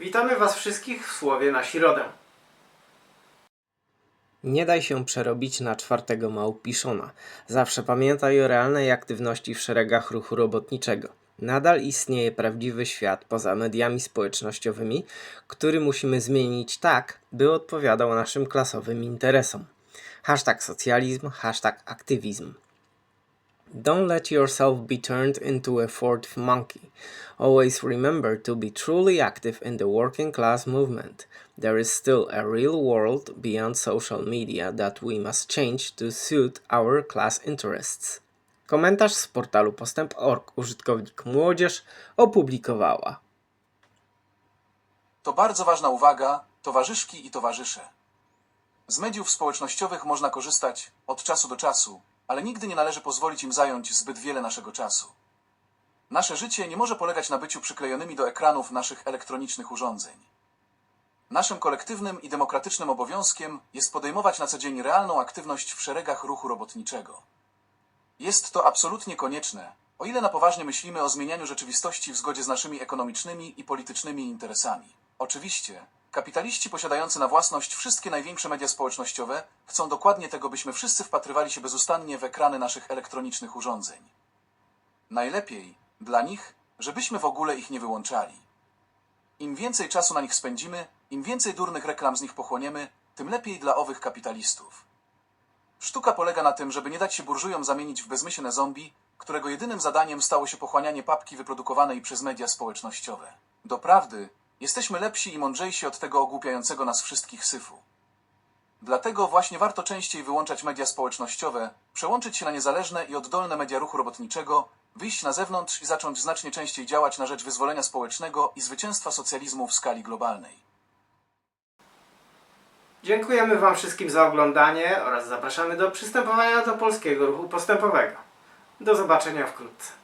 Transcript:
Witamy Was wszystkich w Słowie na Środę. Nie daj się przerobić na czwartego małpiszona. Zawsze pamiętaj o realnej aktywności w szeregach ruchu robotniczego. Nadal istnieje prawdziwy świat poza mediami społecznościowymi, który musimy zmienić tak, by odpowiadał naszym klasowym interesom. Hashtag socjalizm, hashtag aktywizm. Don't let yourself be turned into a fourth monkey. Always remember to be truly active in the working class movement. There is still a real world beyond social media that we must change to suit our class interests. Komentarz z portalu postęp.org użytkownik młodzież opublikowała. To bardzo ważna uwaga, towarzyszki i towarzysze. Z mediów społecznościowych można korzystać od czasu do czasu, ale nigdy nie należy pozwolić im zająć zbyt wiele naszego czasu. Nasze życie nie może polegać na byciu przyklejonymi do ekranów naszych elektronicznych urządzeń. Naszym kolektywnym i demokratycznym obowiązkiem jest podejmować na co dzień realną aktywność w szeregach ruchu robotniczego. Jest to absolutnie konieczne, o ile na poważnie myślimy o zmienianiu rzeczywistości w zgodzie z naszymi ekonomicznymi i politycznymi interesami. Oczywiście, kapitaliści posiadający na własność wszystkie największe media społecznościowe chcą dokładnie tego, byśmy wszyscy wpatrywali się bezustannie w ekrany naszych elektronicznych urządzeń. Najlepiej dla nich, żebyśmy w ogóle ich nie wyłączali. Im więcej czasu na nich spędzimy, im więcej durnych reklam z nich pochłoniemy, tym lepiej dla owych kapitalistów. Sztuka polega na tym, żeby nie dać się burżujom zamienić w bezmyślne zombie, którego jedynym zadaniem stało się pochłanianie papki wyprodukowanej przez media społecznościowe. Doprawdy, jesteśmy lepsi i mądrzejsi od tego ogłupiającego nas wszystkich syfu. Dlatego właśnie warto częściej wyłączać media społecznościowe, przełączyć się na niezależne i oddolne media ruchu robotniczego, wyjść na zewnątrz i zacząć znacznie częściej działać na rzecz wyzwolenia społecznego i zwycięstwa socjalizmu w skali globalnej. Dziękujemy Wam wszystkim za oglądanie oraz zapraszamy do przystępowania do polskiego ruchu postępowego. Do zobaczenia wkrótce.